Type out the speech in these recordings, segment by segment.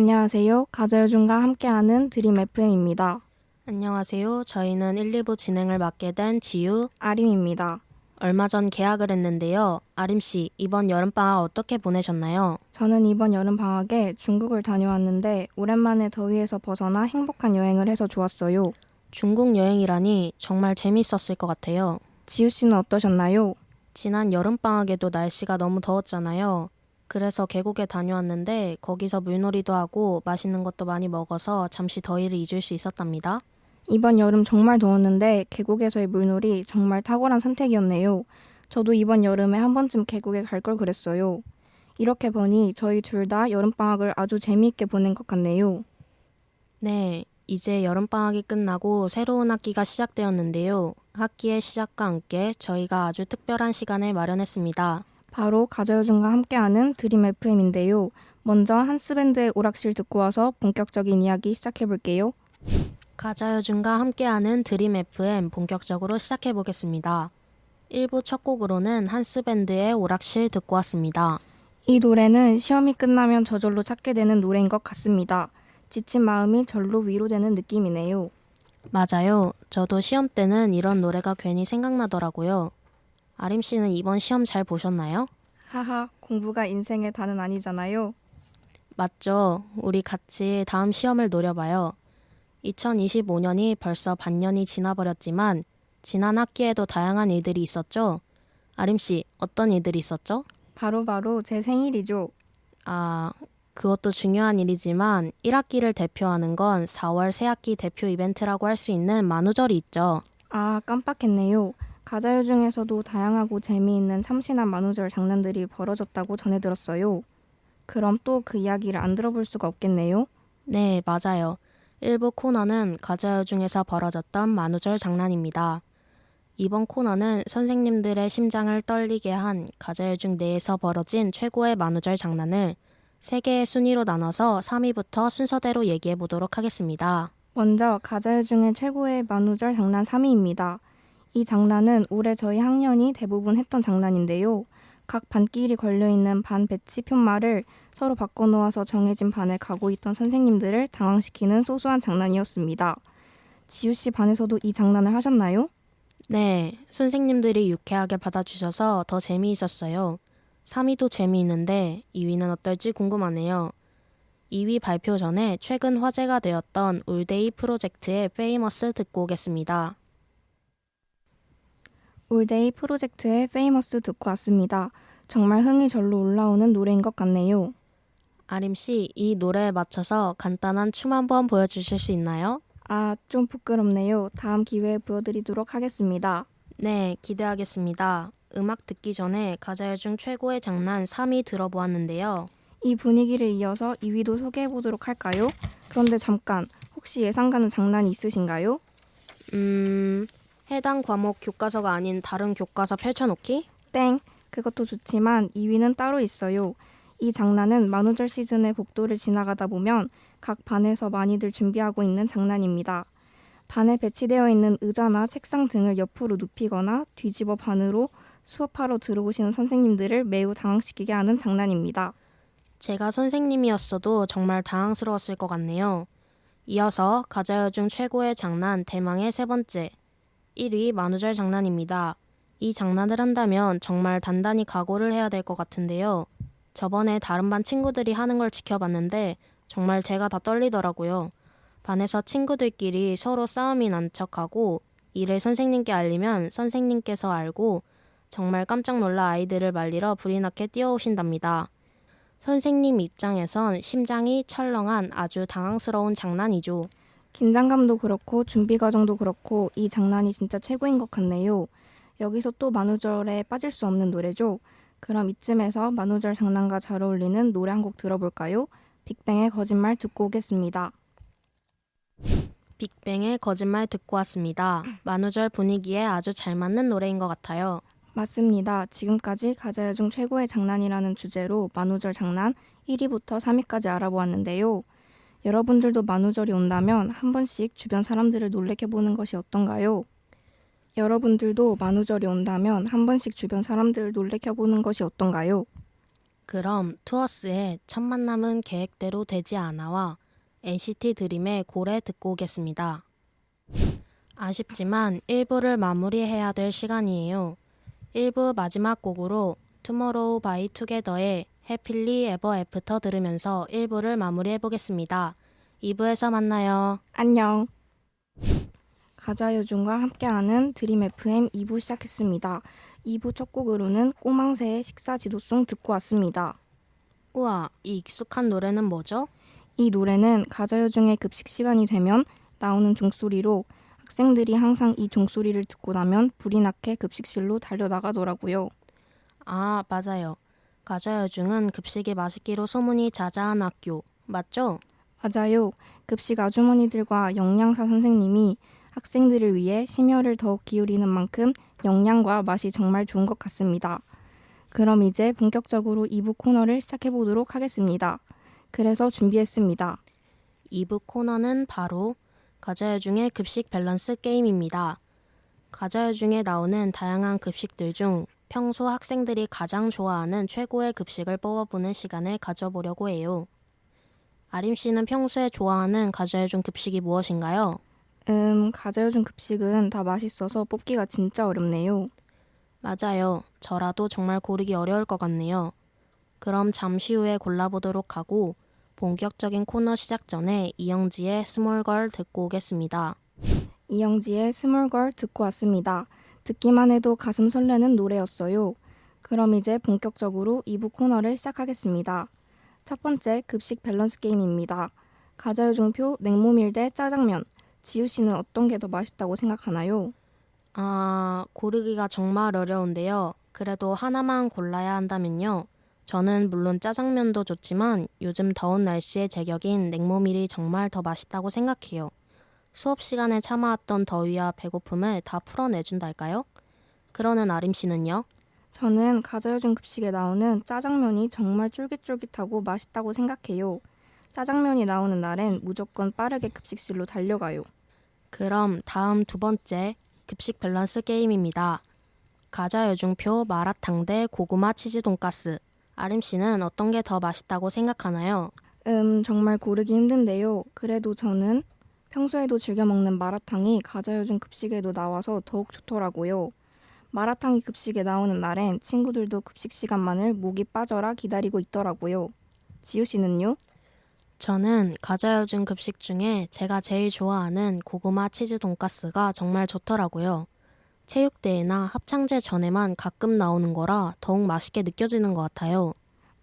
안녕하세요. 가자요즘과 함께하는 드림 FM입니다. 안녕하세요. 저희는 1, 2부 진행을 맡게 된 지유. 아림입니다. 얼마 전 계약을 했는데요. 아림 씨, 이번 여름방학 어떻게 보내셨나요? 저는 이번 여름 방학에 중국을 다녀왔는데 오랜만에 더위에서 벗어나 행복한 여행을 해서 좋았어요. 중국 여행이라니 정말 재밌었을 것 같아요. 지우 씨는 어떠셨나요? 지난 여름방학에도 날씨가 너무 더웠잖아요. 그래서 계곡에 다녀왔는데 거기서 물놀이도 하고 맛있는 것도 많이 먹어서 잠시 더위를 잊을 수 있었답니다. 이번 여름 정말 더웠는데 계곡에서의 물놀이 정말 탁월한 선택이었네요. 저도 이번 여름에 한 번쯤 계곡에 갈 걸 그랬어요. 이렇게 보니 저희 둘 다 여름 방학을 아주 재미있게 보낸 것 같네요. 네, 이제 여름방학이 끝나고 새로운 학기가 시작되었는데요. 학기의 시작과 함께 저희가 아주 특별한 시간을 마련했습니다. 바로 가자요즘과 함께하는 드림 FM인데요. 먼저 한스밴드의 오락실 듣고 와서 본격적인 이야기 시작해 볼게요. 가자요즘과 함께하는 드림 FM 본격적으로 시작해 보겠습니다. 1부 첫 곡으로는 한스밴드의 오락실 듣고 왔습니다. 이 노래는 시험이 끝나면 저절로 찾게 되는 노래인 것 같습니다. 지친 마음이 절로 위로되는 느낌이네요. 맞아요. 저도 시험 때는 이런 노래가 괜히 생각나더라고요. 아림 씨는 이번 시험 잘 보셨나요? 하하, 공부가 인생의 다는 아니잖아요. 맞죠. 우리 같이 다음 시험을 노려봐요. 2025년이 벌써 반년이 지나버렸지만 지난 학기에도 다양한 일들이 있었죠. 아림 씨, 어떤 일들이 있었죠? 바로바로 제 생일이죠. 아, 그것도 중요한 일이지만 1학기를 대표하는 건 4월 새학기 대표 이벤트라고 할 수 있는 만우절이 있죠. 아, 깜빡했네요. 가자요 중에서도 다양하고 재미있는 참신한 만우절 장난들이 벌어졌다고 전해 들었어요. 그럼 또 그 이야기를 안 들어볼 수가 없겠네요. 네, 맞아요. 일부 코너는 가자요 중에서 벌어졌던 만우절 장난입니다. 이번 코너는 선생님들의 심장을 떨리게 한 가자요 중 내에서 벌어진 최고의 만우절 장난을 세 개의 순위로 나눠서 3위부터 순서대로 얘기해 보도록 하겠습니다. 먼저 가자요 중에 최고의 만우절 장난 3위입니다. 이 장난은 올해 저희 학년이 대부분 했던 장난인데요. 각 반끼리 걸려있는 반 배치 편말을 서로 바꿔놓아서 정해진 반에 가고 있던 선생님들을 당황시키는 소소한 장난이었습니다. 지우 씨 반에서도 이 장난을 하셨나요? 네, 선생님들이 유쾌하게 받아주셔서 더 재미있었어요. 3위도 재미있는데 2위는 어떨지 궁금하네요. 2위 발표 전에 최근 화제가 되었던 올데이 프로젝트의 페이머스 듣고 오겠습니다. 올데이 프로젝트의 페이머스 듣고 왔습니다. 정말 흥이 절로 올라오는 노래인 것 같네요. 아림 씨, 이 노래에 맞춰서 간단한 춤 한번 보여주실 수 있나요? 아, 좀 부끄럽네요. 다음 기회에 보여드리도록 하겠습니다. 네, 기대하겠습니다. 음악 듣기 전에 가자요 중 최고의 장난 3위 들어보았는데요. 이 분위기를 이어서 2위도 소개해 보도록 할까요? 그런데 잠깐, 혹시 예상가는 장난이 있으신가요? 음, 해당 과목 교과서가 아닌 다른 교과서 펼쳐놓기? 땡! 그것도 좋지만 2위는 따로 있어요. 이 장난은 만우절 시즌의 복도를 지나가다 보면 각 반에서 많이들 준비하고 있는 장난입니다. 반에 배치되어 있는 의자나 책상 등을 옆으로 눕히거나 뒤집어 반으로 수업하러 들어오시는 선생님들을 매우 당황시키게 하는 장난입니다. 제가 선생님이었어도 정말 당황스러웠을 것 같네요. 이어서 가자요 중 최고의 장난 대망의 세 번째. 1위 만우절 장난입니다. 이 장난을 한다면 정말 단단히 각오를 해야 될 것 같은데요. 저번에 다른 반 친구들이 하는 걸 지켜봤는데 정말 제가 다 떨리더라고요. 반에서 친구들끼리 서로 싸움이 난 척하고 이를 선생님께 알리면 선생님께서 알고 정말 깜짝 놀라 아이들을 말리러 불이 나게 뛰어오신답니다. 선생님 입장에선 심장이 철렁한 아주 당황스러운 장난이죠. 긴장감도 그렇고 준비 과정도 그렇고 이 장난이 진짜 최고인 것 같네요. 여기서 또 만우절에 빠질 수 없는 노래죠. 그럼 이쯤에서 만우절 장난과 잘 어울리는 노래 한 곡 들어볼까요? 빅뱅의 거짓말 듣고 오겠습니다. 빅뱅의 거짓말 듣고 왔습니다. 만우절 분위기에 아주 잘 맞는 노래인 것 같아요. 맞습니다. 지금까지 가자요 중 최고의 장난이라는 주제로 만우절 장난 1위부터 3위까지 알아보았는데요. 여러분들도 만우절이 온다면 한 번씩 주변 사람들을 놀래켜 보는 것이 어떤가요? 여러분들도 만우절이 온다면 한 번씩 주변 사람들을 놀래켜 보는 것이 어떤가요? 그럼 투어스의 첫 만남은 계획대로 되지 않아와 NCT 드림의 고래 듣고 오겠습니다. 아쉽지만 1부를 마무리해야 될 시간이에요. 1부 마지막 곡으로 투모로우 바이 투게더의 해필리 에버 애프터 들으면서 1부를 마무리해 보겠습니다. 2부에서 만나요. 안녕. 가자요준과 함께하는 드림 FM 2부 시작했습니다. 2부 첫 곡으로는 꼬망새의 식사 지도송 듣고 왔습니다. 우와, 이 익숙한 노래는 뭐죠? 이 노래는 가자요중의 급식 시간이 되면 나오는 종소리로 학생들이 항상 이 종소리를 듣고 나면 불이 나게 급식실로 달려나가더라고요. 아, 맞아요. 가자여중은 급식이 맛있기로 소문이 자자한 학교. 맞죠? 맞아요. 급식 아주머니들과 영양사 선생님이 학생들을 위해 심혈을 더욱 기울이는 만큼 영양과 맛이 정말 좋은 것 같습니다. 그럼 이제 본격적으로 2부 코너를 시작해 보도록 하겠습니다. 그래서 준비했습니다. 2부 코너는 바로 가자여 중의 급식 밸런스 게임입니다. 가자여 중에 나오는 다양한 급식들 중 평소 학생들이 가장 좋아하는 최고의 급식을 뽑아보는 시간을 가져보려고 해요. 아림 씨는 평소에 좋아하는 가자여중 급식이 무엇인가요? 음, 가자요즘 급식은 다 맛있어서 뽑기가 진짜 어렵네요. 맞아요. 저라도 정말 고르기 어려울 것 같네요. 그럼 잠시 후에 골라보도록 하고 본격적인 코너 시작 전에 이영지의 스몰걸 듣고 오겠습니다. 이영지의 스몰걸 듣고 왔습니다. 듣기만 해도 가슴 설레는 노래였어요. 그럼 이제 본격적으로 2부 코너를 시작하겠습니다. 첫 번째 급식 밸런스 게임입니다. 가자요중표 냉모밀 대 짜장면. 지우 씨는 어떤 게 더 맛있다고 생각하나요? 아, 고르기가 정말 어려운데요. 그래도 하나만 골라야 한다면요. 저는 물론 짜장면도 좋지만 요즘 더운 날씨에 제격인 냉모밀이 정말 더 맛있다고 생각해요. 수업 시간에 참아왔던 더위와 배고픔을 다 풀어내준달까요? 그러는 아림 씨는요? 저는 가자요중 급식에 나오는 짜장면이 정말 쫄깃쫄깃하고 맛있다고 생각해요. 짜장면이 나오는 날엔 무조건 빠르게 급식실로 달려가요. 그럼 다음 두 번째 급식 밸런스 게임입니다. 가자 여중표 마라탕 대 고구마 치즈 돈가스. 아림 씨는 어떤 게 더 맛있다고 생각하나요? 음, 정말 고르기 힘든데요. 그래도 저는 평소에도 즐겨 먹는 마라탕이 가자 요즘 급식에도 나와서 더욱 좋더라고요. 마라탕이 급식에 나오는 날엔 친구들도 급식 시간만을 목이 빠져라 기다리고 있더라고요. 지우 씨는요? 저는 가자 요즘 급식 중에 제가 제일 좋아하는 고구마 치즈 돈가스가 정말 좋더라고요. 체육대회나 합창제 전에만 가끔 나오는 거라 더욱 맛있게 느껴지는 것 같아요.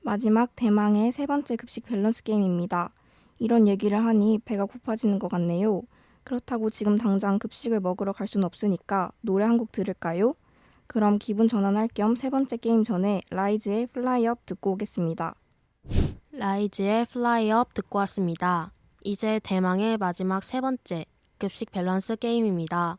마지막 대망의 세 번째 급식 밸런스 게임입니다. 이런 얘기를 하니 배가 고파지는 것 같네요. 그렇다고 지금 당장 급식을 먹으러 갈 순 없으니까 노래 한 곡 들을까요? 그럼 기분 전환할 겸 세 번째 게임 전에 라이즈의 플라이업 듣고 오겠습니다. 라이즈의 플라이업 듣고 왔습니다. 이제 대망의 마지막 세 번째 급식 밸런스 게임입니다.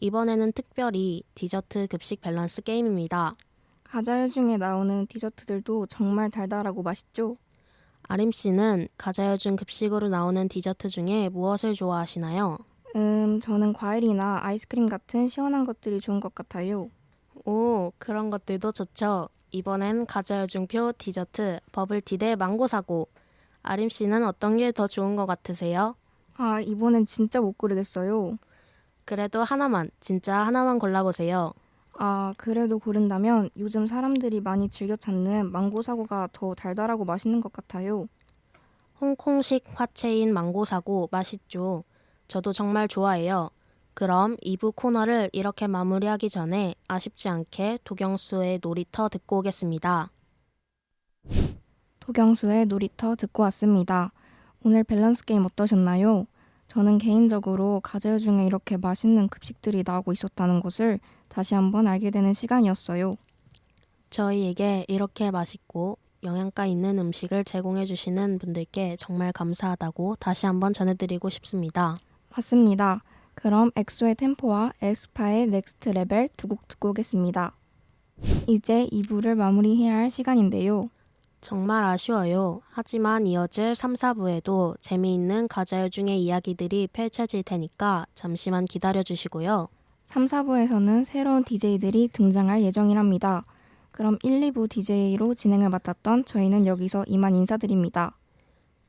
이번에는 특별히 디저트 급식 밸런스 게임입니다. 가자요 중에 나오는 디저트들도 정말 달달하고 맛있죠? 아림 씨는 가자여준 급식으로 나오는 디저트 중에 무엇을 좋아하시나요? 음, 저는 과일이나 아이스크림 같은 시원한 것들이 좋은 것 같아요. 오, 그런 것들도 좋죠. 이번엔 가자여중표 디저트 버블티 대 망고 사고. 아림 씨는 어떤 게 더 좋은 것 같으세요? 아, 이번엔 진짜 못 고르겠어요. 그래도 하나만, 진짜 하나만 골라보세요. 아, 그래도 고른다면 요즘 사람들이 많이 즐겨 찾는 망고 사고가 더 달달하고 맛있는 것 같아요. 홍콩식 화채인 망고 사고 맛있죠. 저도 정말 좋아해요. 그럼 2부 코너를 이렇게 마무리하기 전에 아쉽지 않게 도경수의 놀이터 듣고 오겠습니다. 도경수의 놀이터 듣고 왔습니다. 오늘 밸런스 게임 어떠셨나요? 저는 개인적으로 가재요 중에 이렇게 맛있는 급식들이 나오고 있었다는 것을 다시 한번 알게 되는 시간이었어요. 저희에게 이렇게 맛있고 영양가 있는 음식을 제공해 주시는 분들께 정말 감사하다고 다시 한번 전해드리고 싶습니다. 맞습니다. 그럼 엑소의 템포와 에스파의 넥스트 레벨 두 곡 듣고 오겠습니다. 이제 2부를 마무리해야 할 시간인데요. 정말 아쉬워요. 하지만 이어질 3, 4부에도 재미있는 가자요 중의 이야기들이 펼쳐질 테니까 잠시만 기다려 주시고요. 3, 4부에서는 새로운 DJ들이 등장할 예정이랍니다. 그럼 1, 2부 DJ로 진행을 맡았던 저희는 여기서 이만 인사드립니다.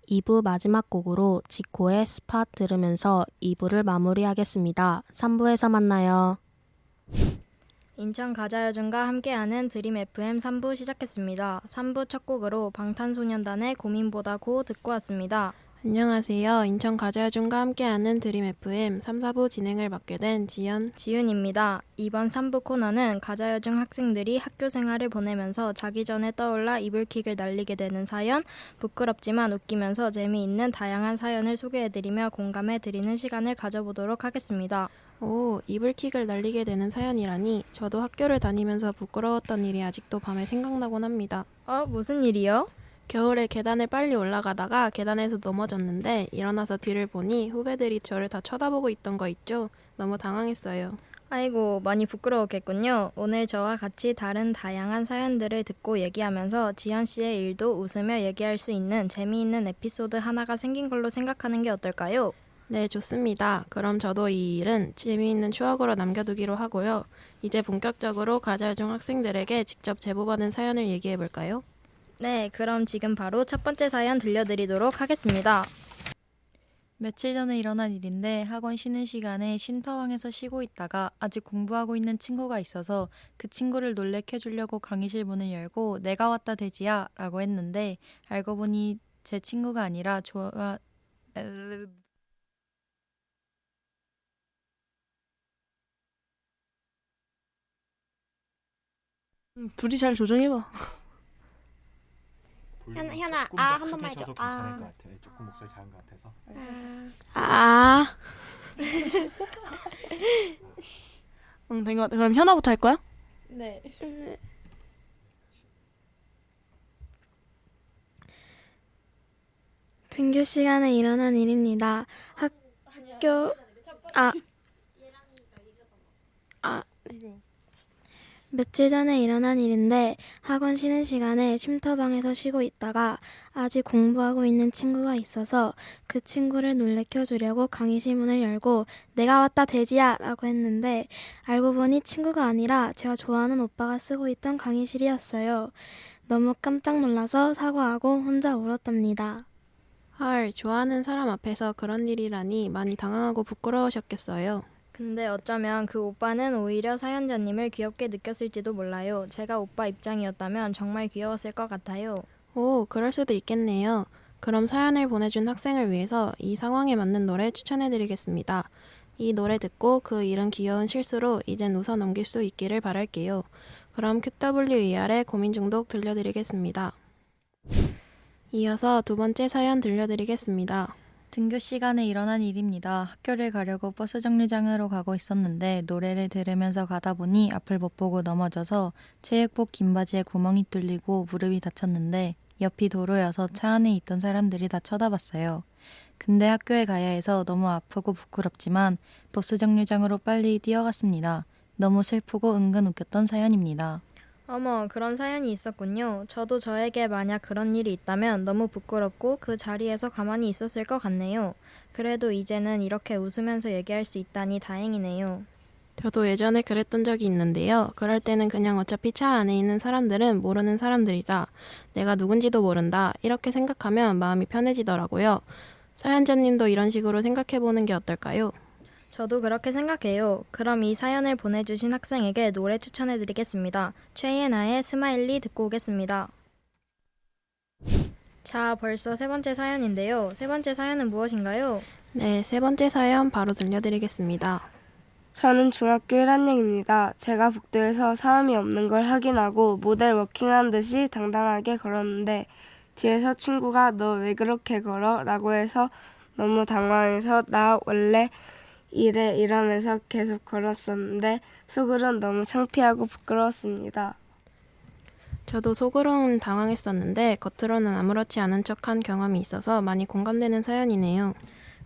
2부 마지막 곡으로 지코의 스팟 들으면서 2부를 마무리하겠습니다. 3부에서 만나요. 인천 가자여중과 함께하는 드림 FM 3부 시작했습니다. 3부 첫 곡으로 방탄소년단의 고민보다 고 듣고 왔습니다. 안녕하세요. 인천 가자여중과 함께하는 드림 FM 3, 4부 진행을 맡게 된 지연. 지윤입니다. 이번 3부 코너는 가자여중 학생들이 학교 생활을 보내면서 자기 전에 떠올라 이불킥을 날리게 되는 사연, 부끄럽지만 웃기면서 재미있는 다양한 사연을 소개해드리며 공감해드리는 시간을 가져보도록 하겠습니다. 오, 이불킥을 날리게 되는 사연이라니 저도 학교를 다니면서 부끄러웠던 일이 아직도 밤에 생각나곤 합니다. 어, 무슨 일이요? 겨울에 계단을 빨리 올라가다가 계단에서 넘어졌는데 일어나서 뒤를 보니 후배들이 저를 다 쳐다보고 있던 거 있죠? 너무 당황했어요. 아이고, 많이 부끄러웠겠군요. 오늘 저와 같이 다른 다양한 사연들을 듣고 얘기하면서 지연 씨의 일도 웃으며 얘기할 수 있는 재미있는 에피소드 하나가 생긴 걸로 생각하는 게 어떨까요? 네, 좋습니다. 그럼 저도 이 일은 재미있는 추억으로 남겨두기로 하고요. 이제 본격적으로 가자여중 학생들에게 직접 제보받은 사연을 얘기해 볼까요? 네, 그럼 지금 바로 첫 번째 사연 들려드리도록 하겠습니다. 며칠 전에 일어난 일인데 학원 쉬는 시간에 쉼터방에서 쉬고 있다가 아직 공부하고 있는 친구가 있어서 그 친구를 놀래켜 주려고 강의실 문을 열고 내가 왔다 돼지야 라고 했는데 알고 보니 제 친구가 아니라 좋아 둘이 잘 조정해봐. 현아, 현아, 아, 더한 번만 해줘. 아. 것 같아. 조금 목소리 작은 것 같아서. 아. 응, 된 것 같아. 그럼 현아부터 할 거야? 네. 등교 시간에 일어난 일입니다. 학교 아, 아 네. 며칠 전에 일어난 일인데 학원 쉬는 시간에 쉼터방에서 쉬고 있다가 아직 공부하고 있는 친구가 있어서 그 친구를 놀래켜 주려고 강의실 문을 열고 내가 왔다 돼지야 라고 했는데 알고 보니 친구가 아니라 제가 좋아하는 오빠가 쓰고 있던 강의실이었어요. 너무 깜짝 놀라서 사과하고 혼자 울었답니다. 헐, 좋아하는 사람 앞에서 그런 일이라니 많이 당황하고 부끄러우셨겠어요. 근데 어쩌면 그 오빠는 오히려 사연자님을 귀엽게 느꼈을지도 몰라요. 제가 오빠 입장이었다면 정말 귀여웠을 것 같아요. 오, 그럴 수도 있겠네요. 그럼 사연을 보내준 학생을 위해서 이 상황에 맞는 노래 추천해드리겠습니다. 이 노래 듣고 그 일은 귀여운 실수로 이젠 웃어 넘길 수 있기를 바랄게요. 그럼 QWER의 고민 중독 들려드리겠습니다. 이어서 두 번째 사연 들려드리겠습니다. 등교 시간에 일어난 일입니다. 학교를 가려고 버스 정류장으로 가고 있었는데 노래를 들으면서 가다 보니 앞을 못 보고 넘어져서 체육복 긴 바지에 구멍이 뚫리고 무릎이 다쳤는데 옆이 도로여서 차 안에 있던 사람들이 다 쳐다봤어요. 근데 학교에 가야 해서 너무 아프고 부끄럽지만 버스 정류장으로 빨리 뛰어갔습니다. 너무 슬프고 은근 웃겼던 사연입니다. 어머, 그런 사연이 있었군요. 저도 저에게 만약 그런 일이 있다면 너무 부끄럽고 그 자리에서 가만히 있었을 것 같네요. 그래도 이제는 이렇게 웃으면서 얘기할 수 있다니 다행이네요. 저도 예전에 그랬던 적이 있는데요. 그럴 때는 그냥 어차피 차 안에 있는 사람들은 모르는 사람들이다. 내가 누군지도 모른다. 이렇게 생각하면 마음이 편해지더라고요. 사연자님도 이런 식으로 생각해 보는 게 어떨까요? 저도 그렇게 생각해요. 그럼 이 사연을 보내주신 학생에게 노래 추천해드리겠습니다. 최예나의 스마일리 듣고 오겠습니다. 자, 벌써 세 번째 사연인데요. 세 번째 사연은 무엇인가요? 네, 세 번째 사연 바로 들려드리겠습니다. 저는 중학교 1학년입니다. 제가 복도에서 사람이 없는 걸 확인하고 모델 워킹한 듯이 당당하게 걸었는데 뒤에서 친구가 너 왜 그렇게 걸어? 라고 해서 너무 당황해서 나 원래 이래 이러면서 계속 걸었었는데 속으론 너무 창피하고 부끄러웠습니다. 저도 속으로는 당황했었는데 겉으로는 아무렇지 않은 척한 경험이 있어서 많이 공감되는 사연이네요.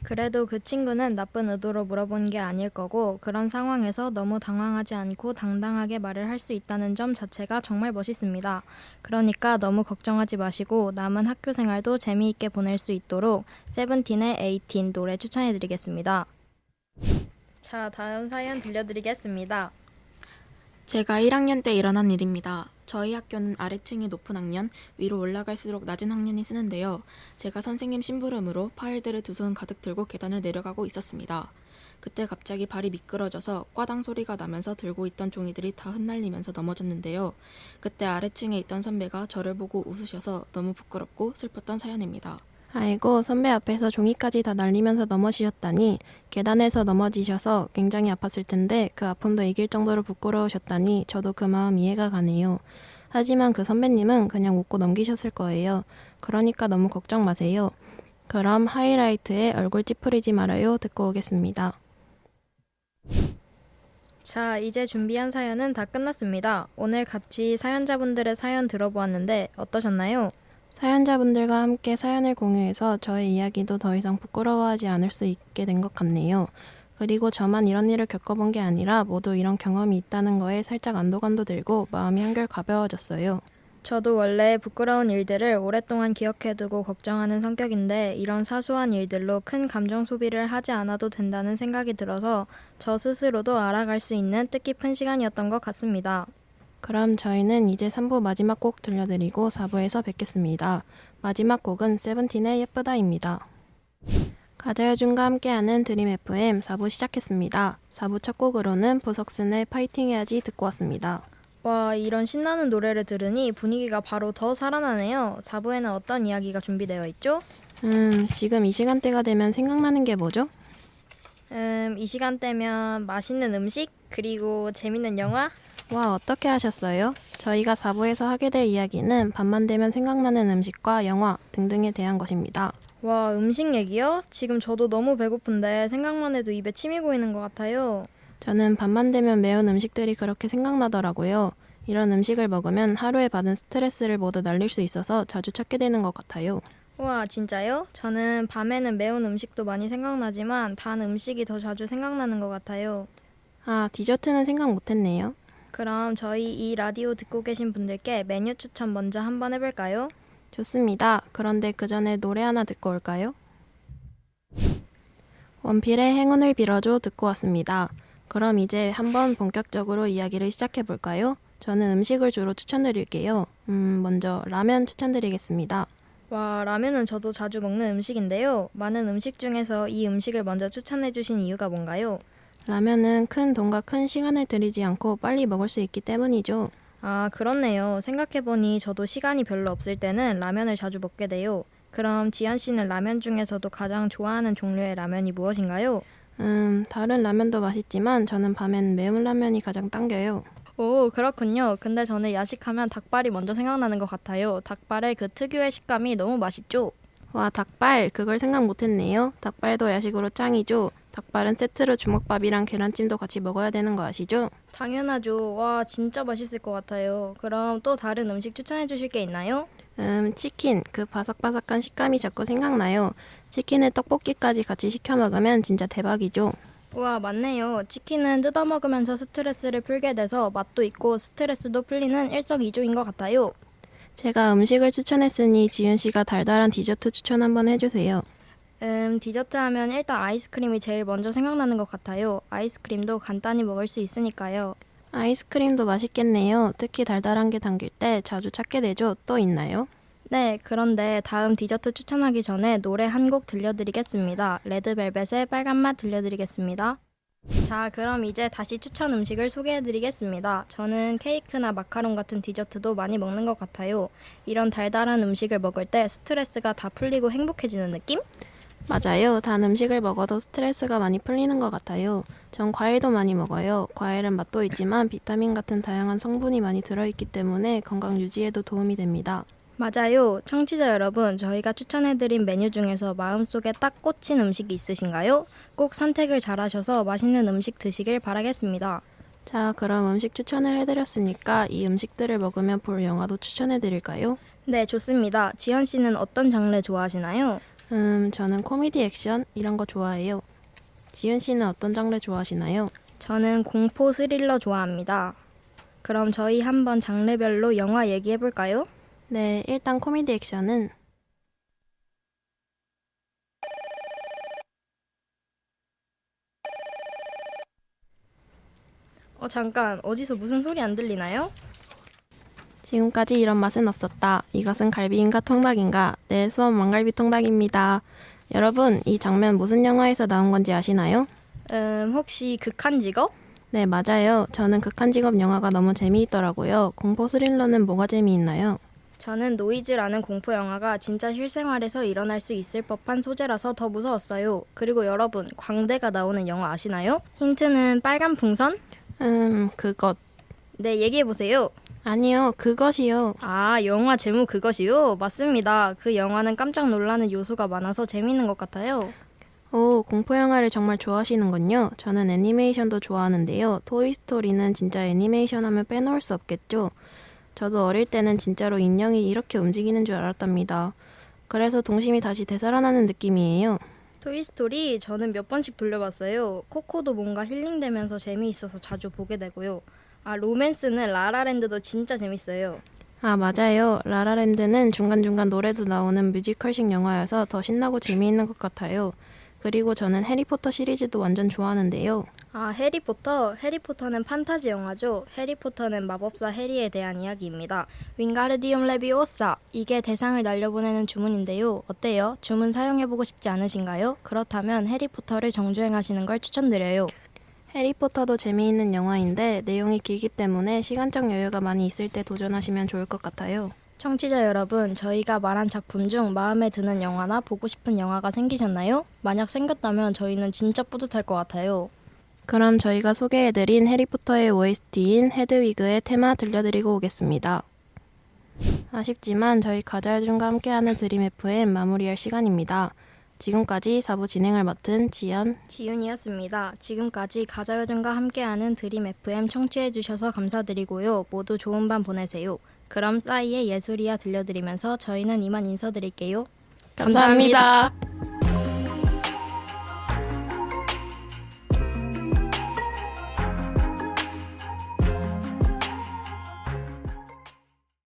그래도 그 친구는 나쁜 의도로 물어본 게 아닐 거고 그런 상황에서 너무 당황하지 않고 당당하게 말을 할 수 있다는 점 자체가 정말 멋있습니다. 그러니까 너무 걱정하지 마시고 남은 학교 생활도 재미있게 보낼 수 있도록 세븐틴의 에이틴 노래 추천해드리겠습니다. 자, 다음 사연 들려드리겠습니다. 제가 1학년 때 일어난 일입니다. 저희 학교는 아래층이 높은 학년, 위로 올라갈수록 낮은 학년이 쓰는데요. 제가 선생님 심부름으로 파일들을 두 손 가득 들고 계단을 내려가고 있었습니다. 그때 갑자기 발이 미끄러져서 꽈당 소리가 나면서 들고 있던 종이들이 다 흩날리면서 넘어졌는데요. 그때 아래층에 있던 선배가 저를 보고 웃으셔서 너무 부끄럽고 슬펐던 사연입니다. 아이고, 선배 앞에서 종이까지 다 날리면서 넘어지셨다니, 계단에서 넘어지셔서 굉장히 아팠을 텐데 그 아픔도 이길 정도로 부끄러우셨다니 저도 그 마음 이해가 가네요. 하지만 그 선배님은 그냥 웃고 넘기셨을 거예요. 그러니까 너무 걱정 마세요. 그럼 하이라이트에 얼굴 찌푸리지 말아요 듣고 오겠습니다. 자, 이제 준비한 사연은 다 끝났습니다. 오늘 같이 사연자분들의 사연 들어보았는데 어떠셨나요? 사연자분들과 함께 사연을 공유해서 저의 이야기도 더 이상 부끄러워하지 않을 수 있게 된 것 같네요. 그리고 저만 이런 일을 겪어본 게 아니라 모두 이런 경험이 있다는 거에 살짝 안도감도 들고 마음이 한결 가벼워졌어요. 저도 원래 부끄러운 일들을 오랫동안 기억해두고 걱정하는 성격인데 이런 사소한 일들로 큰 감정 소비를 하지 않아도 된다는 생각이 들어서 저 스스로도 알아갈 수 있는 뜻깊은 시간이었던 것 같습니다. 그럼 저희는 이제 3부 마지막 곡 들려드리고 4부에서 뵙겠습니다. 마지막 곡은 세븐틴의 예쁘다입니다. 가자여준과 함께하는 드림 FM 4부 시작했습니다. 4부 첫 곡으로는 부석순의 파이팅 해야지 듣고 왔습니다. 와, 이런 신나는 노래를 들으니 분위기가 바로 더 살아나네요. 4부에는 어떤 이야기가 준비되어 있죠? 음, 지금 이 시간대가 되면 생각나는 게 뭐죠? 음, 이 시간대면 맛있는 음식, 그리고 재밌는 영화? 와, 어떻게 하셨어요? 저희가 4부에서 하게 될 이야기는 밤만 되면 생각나는 음식과 영화 등등에 대한 것입니다. 와, 음식 얘기요? 지금 저도 너무 배고픈데 생각만 해도 입에 침이 고이는 것 같아요. 저는 밤만 되면 매운 음식들이 그렇게 생각나더라고요. 이런 음식을 먹으면 하루에 받은 스트레스를 모두 날릴 수 있어서 자주 찾게 되는 것 같아요. 우와, 진짜요? 저는 밤에는 매운 음식도 많이 생각나지만 단 음식이 더 자주 생각나는 것 같아요. 아, 디저트는 생각 못했네요. 그럼 저희 이 라디오 듣고 계신 분들께 메뉴 추천 먼저 한번 해볼까요? 좋습니다. 그런데 그 전에 노래 하나 듣고 올까요? 원필의 행운을 빌어줘 듣고 왔습니다. 그럼 이제 한번 본격적으로 이야기를 시작해 볼까요? 저는 음식을 주로 추천드릴게요. 음, 먼저 라면 추천드리겠습니다. 와, 라면은 저도 자주 먹는 음식인데요. 많은 음식 중에서 이 음식을 먼저 추천해 주신 이유가 뭔가요? 라면은 큰 돈과 큰 시간을 들이지 않고 빨리 먹을 수 있기 때문이죠. 아, 그렇네요. 생각해보니 저도 시간이 별로 없을 때는 라면을 자주 먹게 돼요. 그럼 지연 씨는 라면 중에서도 가장 좋아하는 종류의 라면이 무엇인가요? 음, 다른 라면도 맛있지만 저는 밤엔 매운 라면이 가장 당겨요. 오, 그렇군요. 근데 저는 야식하면 닭발이 먼저 생각나는 것 같아요. 닭발의 그 특유의 식감이 너무 맛있죠? 와, 닭발. 그걸 생각 못했네요. 닭발도 야식으로 짱이죠. 닭발은 세트로 주먹밥이랑 계란찜도 같이 먹어야 되는 거 아시죠? 당연하죠. 와, 진짜 맛있을 것 같아요. 그럼 또 다른 음식 추천해 주실 게 있나요? 음, 치킨. 그 바삭바삭한 식감이 자꾸 생각나요. 치킨에 떡볶이까지 같이 시켜 먹으면 진짜 대박이죠. 우와, 맞네요. 치킨은 뜯어 먹으면서 스트레스를 풀게 돼서 맛도 있고 스트레스도 풀리는 일석이조인 것 같아요. 제가 음식을 추천했으니 지윤 씨가 달달한 디저트 추천 한번 해주세요. 음, 디저트 하면 일단 아이스크림이 제일 먼저 생각나는 것 같아요. 아이스크림도 간단히 먹을 수 있으니까요. 아이스크림도 맛있겠네요. 특히 달달한 게 당길 때 자주 찾게 되죠. 또 있나요? 네, 그런데 다음 디저트 추천하기 전에 노래 한 곡 들려드리겠습니다. 레드벨벳의 빨간 맛 들려드리겠습니다. 자, 그럼 이제 다시 추천 음식을 소개해드리겠습니다. 저는 케이크나 마카롱 같은 디저트도 많이 먹는 것 같아요. 이런 달달한 음식을 먹을 때 스트레스가 다 풀리고 행복해지는 느낌? 맞아요. 단 음식을 먹어도 스트레스가 많이 풀리는 것 같아요. 전 과일도 많이 먹어요. 과일은 맛도 있지만 비타민 같은 다양한 성분이 많이 들어있기 때문에 건강 유지에도 도움이 됩니다. 맞아요. 청취자 여러분, 저희가 추천해드린 메뉴 중에서 마음속에 딱 꽂힌 음식이 있으신가요? 꼭 선택을 잘하셔서 맛있는 음식 드시길 바라겠습니다. 자, 그럼 음식 추천을 해드렸으니까 이 음식들을 먹으면 볼 영화도 추천해드릴까요? 네, 좋습니다. 지현 씨는 어떤 장르 좋아하시나요? 음, 저는 코미디 액션 이런 거 좋아해요. 지윤 씨는 어떤 장르 좋아하시나요? 저는 공포 스릴러 좋아합니다. 그럼 저희 한번 장르별로 영화 얘기해 볼까요? 네, 일단 코미디 액션은 어, 잠깐. 어디서 무슨 소리 안 들리나요? 지금까지 이런 맛은 없었다. 이것은 갈비인가 통닭인가? 네, 수업 망갈비 통닭입니다. 여러분, 이 장면 무슨 영화에서 나온 건지 아시나요? 음, 혹시 극한 직업? 네, 맞아요. 저는 극한 직업 영화가 너무 재미있더라고요. 공포 스릴러는 뭐가 재미있나요? 저는 노이즈라는 공포 영화가 진짜 실생활에서 일어날 수 있을 법한 소재라서 더 무서웠어요. 그리고 여러분, 광대가 나오는 영화 아시나요? 힌트는 빨간 풍선? 음, 그것. 네, 얘기해 보세요. 아니요, 그것이요. 아, 영화 제목 그것이요? 맞습니다. 그 영화는 깜짝 놀라는 요소가 많아서 재미있는 것 같아요. 오, 공포 영화를 정말 좋아하시는군요. 저는 애니메이션도 좋아하는데요. 토이스토리는 진짜 애니메이션 하면 빼놓을 수 없겠죠. 저도 어릴 때는 진짜로 인형이 이렇게 움직이는 줄 알았답니다. 그래서 동심이 다시 되살아나는 느낌이에요. 토이스토리 저는 몇 번씩 돌려봤어요. 코코도 뭔가 힐링되면서 재미있어서 자주 보게 되고요. 아, 로맨스는 라라랜드도 진짜 재밌어요. 아, 맞아요. 라라랜드는 중간중간 노래도 나오는 뮤지컬식 영화여서 더 신나고 재미있는 것 같아요. 그리고 저는 해리포터 시리즈도 완전 좋아하는데요. 아, 해리포터. 해리포터는 판타지 영화죠. 해리포터는 마법사 해리에 대한 이야기입니다. 윙가르디움 레비오사. 이게 대상을 날려보내는 주문인데요. 어때요? 주문 사용해보고 싶지 않으신가요? 그렇다면 해리포터를 정주행하시는 걸 추천드려요. 해리포터도 재미있는 영화인데 내용이 길기 때문에 시간적 여유가 많이 있을 때 도전하시면 좋을 것 같아요. 청취자 여러분, 저희가 말한 작품 중 마음에 드는 영화나 보고 싶은 영화가 생기셨나요? 만약 생겼다면 저희는 진짜 뿌듯할 것 같아요. 그럼 저희가 소개해드린 해리포터의 OST인 헤드위그의 테마 들려드리고 오겠습니다. 아쉽지만 저희 가자요준과 함께하는 드림 FM 마무리할 시간입니다. 지금까지 4부 진행을 맡은 지연, 지윤이었습니다. 지금까지 가자요즘과 함께하는 드림 FM 청취해주셔서 감사드리고요. 모두 좋은 밤 보내세요. 그럼 싸이의 예술이야 들려드리면서 저희는 이만 인사드릴게요. 감사합니다.